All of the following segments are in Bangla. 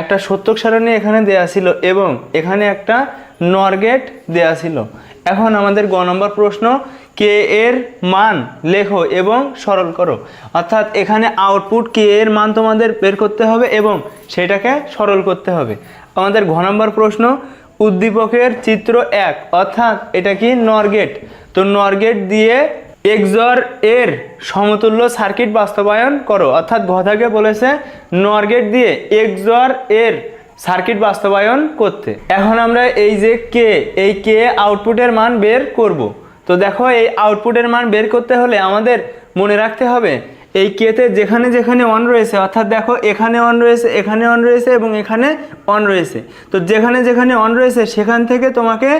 একটা সত্যক সারণী এখানে দেয়া ছিল এবং এখানে একটা নরগেট দেয়া ছিল। এখন আমাদের গ নম্বর প্রশ্ন, কে এর মান লেখো এবং সরল করো। অর্থাৎ এখানে আউটপুট কে এর মান তোমাদের বের করতে হবে এবং সেটাকে সরল করতে হবে। আমাদের ঘ নম্বর প্রশ্ন, উদ্দীপকের চিত্র এক, অর্থাৎ এটা কি নরগেট তো নরগেট দিয়ে এক্সর এর সমতুল্য সার্কিট বাস্তবায়ন করো। অর্থাৎ ঘথাকে থেকে বলেছে নর গেট দিয়ে এক্সর এর সার্কিট বাস্তবায়ন করতে। এখন আমরা এই যে কে এই কে আউটপুটের মান বের করব। তো দেখো, এই আউটপুটের মান বের করতে হলে আমাদের মনে রাখতে হবে এই কেতে যেখানে যেখানে অন রয়েছে, অর্থাৎ দেখো এখানে অন রয়েছে, এখানে অন রয়েছে এবং এখানে অন রয়েছে। তো যেখানে যেখানে অন রয়েছে, সেখান থেকে তোমাকে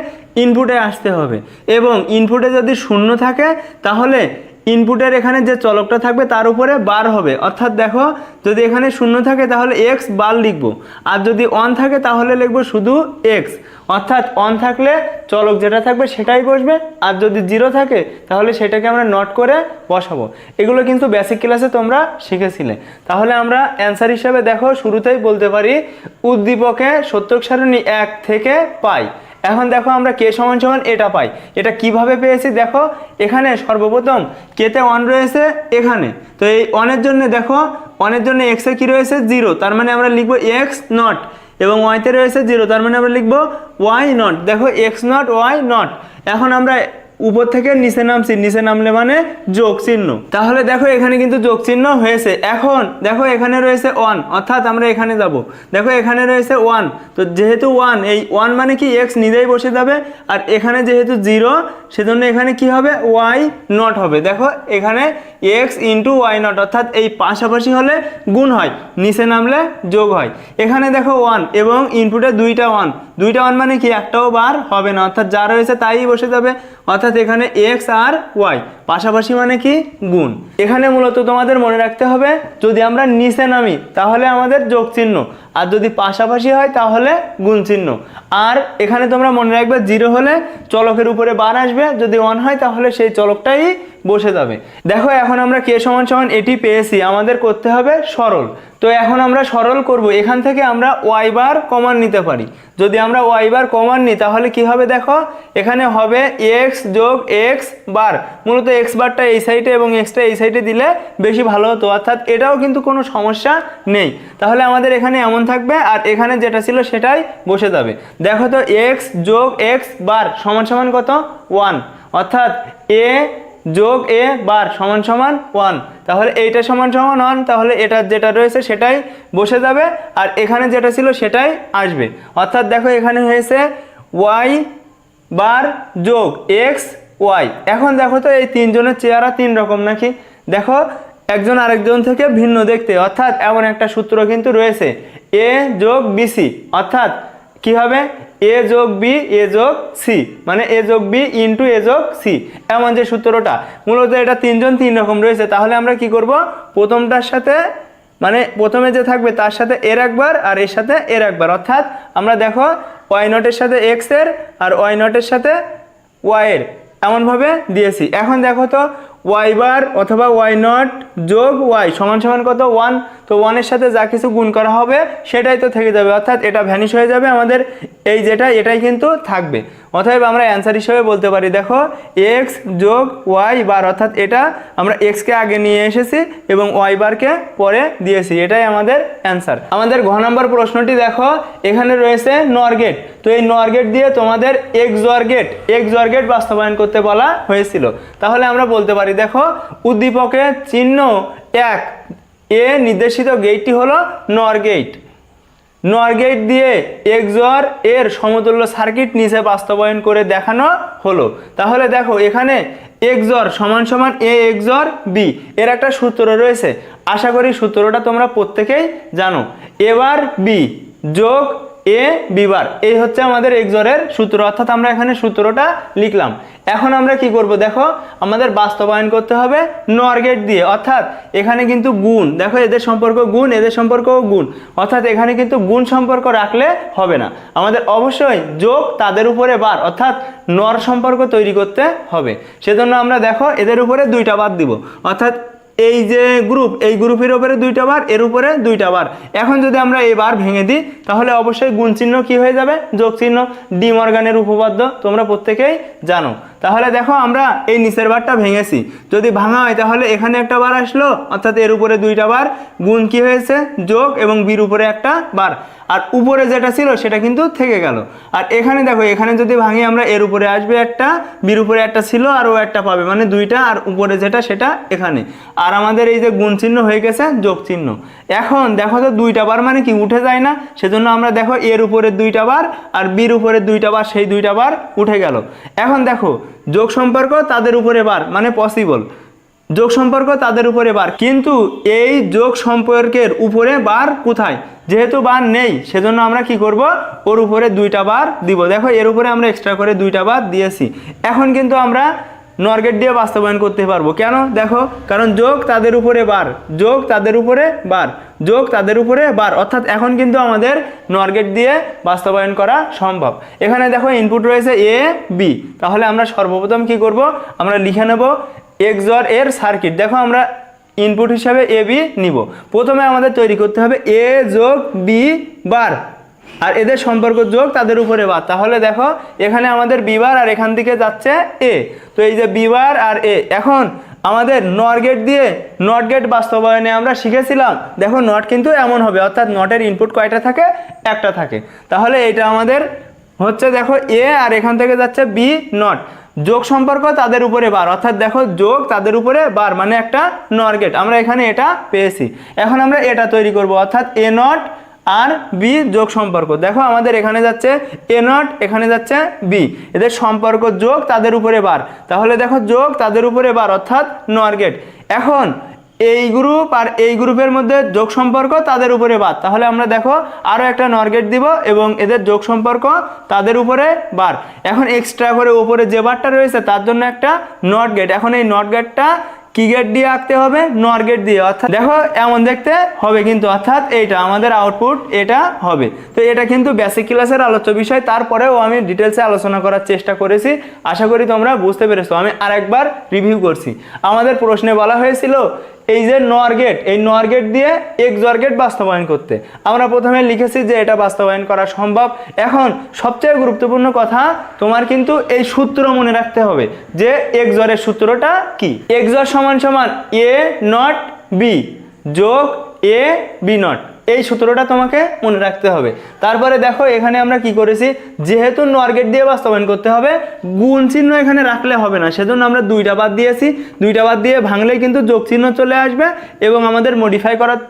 ইনপুটে আসতে হবে। এবং ইনপুটে যদি শূন্য থাকে, তাহলে ইনপুটের এখানে যে চলকটা থাকবে তার উপরে বার হবে। অর্থাৎ দেখো, যদি এখানে শূন্য থাকে তাহলে এক্স বার লিখব। আর যদি অন থাকে তাহলে লিখব শুধু এক্স অর্থাৎ অন থাকলে চলক যেটা থাকবে সেটাই বসবে। আর যদি জিরো থাকে তাহলে সেটাকে আমরা নট করে বসাবো। এগুলো কিন্তু বেসিক ক্লাসে তোমরা শিখেছিলে। তাহলে আমরা অ্যান্সার হিসাবে দেখো, শুরুতেই বলতে পারি, উদ্দীপকে সত্যক সারণী এক থেকে পাই। এখন দেখো আমরা কে সমান সমান এটা পাই। এটা কীভাবে পেয়েছি দেখো? এখানে সর্বপ্রথম কেতে অন রয়েছে এখানে। তো এই অনের জন্য দেখো অনের জন্য এক্সে কি রয়েছে? জিরো তার মানে আমরা লিখব এক্স নট এবং ওয়াইতে রয়েছে জিরো তার মানে আমরা লিখব ওয়াই নট দেখো এক্স নট ওয়াই নট এখন আমরা উপর থেকে নিচে নামছি, নিচে নামলে মানে যোগ চিহ্ন। তাহলে দেখো এখানে কিন্তু যোগ চিহ্ন হয়েছে। এখন দেখো এখানে রয়েছে ওয়ান অর্থাৎ আমরা এখানে যাব। দেখো এখানে রয়েছে ওয়ান তো যেহেতু ওয়ান এই ওয়ান মানে কি এক্স নিজেই বসে যাবে, আর এখানে যেহেতু জিরো সেজন্য এখানে কি হবে? ওয়াই নট হবে। দেখো এখানে এক্স ইন্টু ওয়াই নট অর্থাৎ এই পাশাপাশি হলে গুণ হয়, নিচে নামলে যোগ হয়। এখানে দেখো ওয়ান এবং ইনপুটে দুইটা ওয়ান দুইটা ওয়ান মানে কি, একটাও বার হবে না, অর্থাৎ যা রয়েছে তাই বসে যাবে। অর্থাৎ এখানে এক্স আর ওয়াই পাশাপাশি মানে কি? গুণ। এখানে মূলত তোমাদের মনে রাখতে হবে, যদি আমরা নিচে নামি, তাহলে আমাদের যোগ চিহ্ন আর যদি পাশাপাশি হয়, তাহলে গুণ চিহ্ন। আর এখানে তোমরা মনে রাখবে, জিরো হলে চলকের উপরে বার আসবে, যদি ওয়ান হয়, তাহলে সেই চলকটাই বসে যাবে। দেখো, এখন আমরা কে সমান সমান এটি পেয়েছি, আমাদের করতে হবে সরল। তো এখন আমরা সরল করব, এখান থেকে আমরা ওয়াই বার কমান নিতে পারি। যদি আমরা ওয়াই বার কমান নিই, তাহলে কি হবে দেখো, এখানে হবে এক্স যোগ এক্স বার। মূলত এক্স বারটা এই সাইডে এবং এক্সটা এই সাইডে দিলে বেশি ভালো হতো। অর্থাৎ এটাও কিন্তু কোনো সমস্যা নেই। তাহলে আমাদের এখানে এমন থাকবে আর এখানে যেটা ছিল সেটাই বসে যাবে। দেখো তো এক্স যোগ এক্স বার সমান সমান কত? ওয়ান অর্থাৎ এ যোগ এ বার সমান সমান ওয়ান তাহলে এইটা সমান সমান ওয়ান তাহলে এটা যেটা রয়েছে সেটাই বসে যাবে আর এখানে যেটা ছিল সেটাই আসবে। অর্থাৎ দেখো এখানে হয়েছে ওয়াই বার যোগ এক্স ওয়াই এখন দেখো তো এই তিনজনের চেহারা তিন রকম নাকি? দেখো একজন আরেকজন থেকে ভিন্ন দেখতে। অর্থাৎ এমন একটা সূত্র কিন্তু রয়েছে। এ যোগ বিসি অর্থাৎ কি হবে? এ যোগ বি, এ যোগ সি। মানে এ যোগ বি ইন্টু এ যোগ সি। এমন যে সূত্রটা। মূলত এটা তিনজন তিন রকম রয়েছে। তাহলে আমরা কি করব? প্রথমটার সাথে মানে প্রথমে যে থাকবে তার সাথে এর একবার আর এর সাথে এর একবার। অর্থাৎ আমরা দেখো, ওয়াই নটের সাথে এক্সের আর ওয়াই নটের সাথে ওয়াই এর। এমনভাবে দিয়েছি। এখন দেখো তো ওয়াই বার অথবা ওয়াই নট যোগ ওয়াই সমান সমান কত? ওয়ান তো ওয়ানের সাথে যা কিছু গুণ করা হবে, সেটাই তো থেকে যাবে। অর্থাৎ এটা ভ্যানিশ হয়ে যাবে আমাদের এই যেটা, এটাই কিন্তু থাকবে। অতএব আমরা অ্যান্সার হিসেবে বলতে পারি, দেখো এক্স যোগ ওয়াই বার অর্থাৎ এটা আমরা এক্সকে আগে নিয়ে এসেছি এবং ওয়াই বারকে পরে দিয়েছি। এটাই আমাদের অ্যান্সার আমাদের ঘ নম্বর প্রশ্নটি দেখো, এখানে রয়েছে নর গেট তো এই নর গেট দিয়ে তোমাদের এক্সর গেট এক্সর গেট বাস্তবায়ন করতে বলা হয়েছিল। তাহলে আমরা বলতে পারি দেখো, উদ্দীপকের চিহ্ন এক। এ নির্দেশিত গেটটি হলো নর গেট নর গেট দিয়ে এক্সর এর সমতুল্য সার্কিট নিচে বাস্তবায়ন করে দেখানো হলো। তাহলে দেখো, এখানে এক্সর সমান সমান এ এক্সর বি এর একটা সূত্র রয়েছে। আশা করি সূত্রটা তোমরা প্রত্যেকেই জানো। এবার বি যোগ এ বিবার এই হচ্ছে আমাদের এক্সরের সূত্র, অর্থাৎ আমরা এখানে সূত্রটা লিখলাম। এখন আমরা কি করব, দেখো, আমাদের বাস্তবায়ন করতে হবে নর গেট দিয়ে। অর্থাৎ এখানে কিন্তু গুণ, দেখো, এদের সম্পর্ক গুণ, এদের সম্পর্কও গুণ। অর্থাৎ এখানে কিন্তু গুণ সম্পর্ক রাখলে হবে না। আমাদের অবশ্যই যোগ তাদের উপরে বার, অর্থাৎ নর সম্পর্ক তৈরি করতে হবে। সেজন্য আমরা, দেখো, এদের উপরে দুইটা বাদ দিব। অর্থাৎ এই যে গ্রুপ এই গ্রুপের উপরে দুইটা বার, এর উপরে দুইটা বার। এখন যদি আমরা এই বার ভেঙে দিই, তাহলে অবশ্যই গুণ চিহ্ন কি হয়ে যাবে? যোগ চিহ্ন। ডি মর্গানের উপপাদ্য তোমরা প্রত্যেকেই জানো। তাহলে দেখো আমরা এই নিচের বারটা ভেঙেছি। যদি ভাঙা হয়, তাহলে এখানে একটা বার আসলো, অর্থাৎ এর উপরে দুইটা বার। গুণ কি হয়েছে? যোগ এবং বির উপরে একটা বার। আর উপরে যেটা ছিল, সেটা কিন্তু থেকে গেল। আর এখানে দেখো, এখানে যদি ভাঙি, আমরা এর উপরে আসবে একটা, বির উপরে একটা ছিল, আর ও একটা পাবে। মানে দুইটা, আর উপরে যেটা, সেটা এখানে। আর আমাদের এই যে গুণ চিহ্ন হয়ে গেছে, যোগ চিহ্ন। এখন দেখো তো দুইটা বার মানে কি উঠে যায় না? সেজন্য আমরা দেখো এর উপরে দুইটা বার আর বির উপরে দুইটা বার, সেই দুইটা বার উঠে গেল। এখন দেখো, যোগ সম্পর্ক তাদের উপরে বার মানে পসিবল যোগ সম্পর্ক তাদের উপরে বার, কিন্তু এই যোগ সম্পর্কের উপরে বার কোথায়? যেহেতু বার নেই, সেজন্য আমরা কি করব? ওর উপরে দুইটা বার দিব। দেখো এর উপরে আমরা এক্সট্রা করে দুইটা বার দিয়েছি। এখন কিন্তু আমরা নরগেট দিয়ে বাস্তবায়ন করতে পারব। কেন? দেখো, কারণ যোগ তাদের উপরে বার। যোগ তাদের উপরে বার। যোগ তাদের উপরে বার। অর্থাৎ এখন কিন্তু আমাদের নরগেট দিয়ে বাস্তবায়ন করা সম্ভব। এখানে দেখো ইনপুট রয়েছে এ বি তাহলে আমরা সর্বপ্রথম কি করব? আমরা লিখে নেব এক্সর এর সার্কিট দেখো আমরা ইনপুট হিসাবে এ বি নিব। প্রথমে আমাদের তৈরি করতে হবে এ যোগ বি বার। আর এদের সম্পর্ক যোগ তাদের উপরে বার তাহলে দেখো, এখানে আমাদের বিবার আর এখান থেকে যাচ্ছে এ। তো এই যে বিবার আর এ, এখন আমাদের নট গেট দিয়ে নট গেট বাস্তবায়নে আমরা শিখেছিলাম, দেখো নট কিন্তু এমন হবে, অর্থাৎ নটের ইনপুট কয়টা থাকে? একটা থাকে। তাহলে এটা আমাদের হচ্ছে দেখো এ আর এখান থেকে যাচ্ছে বি নট। যোগ সম্পর্ক তাদের উপরে বার, অর্থাৎ দেখো যোগ তাদের উপরে বার মানে একটা নর গেট। আমরা এখানে এটা পেয়েছি। এখন আমরা এটা তৈরি করব, অর্থাৎ এ নট আর বি যোগ সম্পর্ক। দেখো আমাদের এখানে যাচ্ছে এ নট, এখানে যাচ্ছে বি। এদের সম্পর্ক যোগ তাদের উপরে বার। তাহলে দেখো যোগ তাদের উপরে বার, অর্থাৎ নর গেট। এখন এই গ্রুপ আর এই গ্রুপের মধ্যে যোগ সম্পর্ক তাদের উপরে বার। তাহলে আমরা দেখো আরও একটা নরগেট দিব এবং এদের যোগ সম্পর্ক তাদের উপরে বার। এখন এক্সট্রা করে উপরে যে বারটা রয়েছে তার জন্য একটা নট গেট। এখন এই নট গেটটা কি গেট দিয়ে আঁকতে হবে? নর গেট দিয়ে। অর্থাৎ দেখো, এমন দেখতে হবে কিন্তু, অর্থাৎ এইটা আমাদের আউটপুট এটা হবে। তো এটা কিন্তু বেসিক ক্লাসের আলোচ্য বিষয়। তারপরেও আমি ডিটেলসে আলোচনা করার চেষ্টা করেছি। আশা করি তোমরা বুঝতে পেরেছ। আমি আরেকবার রিভিউ করছি। আমাদের প্রশ্নে বলা হয়েছিল এই যে নোয়ার গেট, এই নোয়ার গেট দিয়ে এক্সর গেট বাস্তবায়ন করতে। আমরা প্রথমে লিখেছি যে এটা বাস্তবায়ন করা সম্ভব। এখন সবচেয়ে গুরুত্বপূর্ণ কথা, তোমার কিন্তু এই সূত্র মনে রাখতে হবে যে এক্সরের সূত্রটা কি? এক্সর সমান সমান এ নট বি যোগ এ বি নট। এই সূত্রটা তোমাকে মনে রাখতে হবে। তারপরে দেখো, এখানে আমরা কি করেছি? যেহেতু নরগেট দিয়ে বাস্তবায়ন করতে হবে, গুণ চিহ্ন এখানে রাখলে হবে না। সেজন্য আমরা দুইটা বাদ দিয়েছি। দুইটা বাদ দিয়ে ভাঙলেই কিন্তু যোগ চিহ্ন চলে আসবে এবং আমাদের মডিফাই করার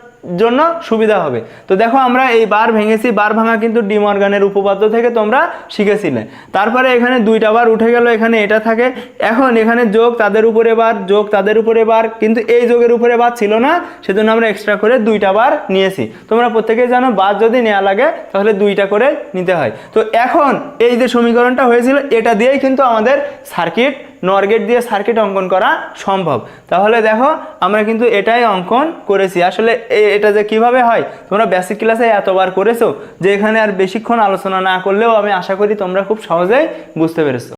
জন্য সুবিধা হবে। তো দেখো আমরা এই বার ভেঙেছি, বার ভাঙা কিন্তু ডিমর্গানের উপপাদ্য থেকে তোমরা শিখেছিলে। তারপরে এখানে দুইটা বার উঠে গেল, এখানে এটা থাকে। এখন এখানে যোগ তাদের উপরে বার, যোগ তাদের উপরে বার, কিন্তু এই যোগের উপরে বার ছিল না, সেজন্য আমরা এক্সট্রা করে দুইটা বার নিয়েছি। তোমরা প্রত্যেকেই জানো, বার যদি নেওয়া লাগে, তাহলে দুইটা করে নিতে হয়। তো এখন এই যে সমীকরণটা হয়েছিল, এটা দিয়েই কিন্তু আমাদের সার্কিট নরগেট দিয়ে সার্কিট অঙ্কন করা সম্ভব। তাহলে দেখো, আমরা কিন্তু এটাই অঙ্কন করেছি। আসলে এটা যে কীভাবে হয়? তোমরা বেসিক ক্লাসে এতবার করেছ যে এখানে আর বেশিক্ষণ আলোচনা না করলেও আমি আশা করি তোমরা খুব সহজেই বুঝতে পেরেছ।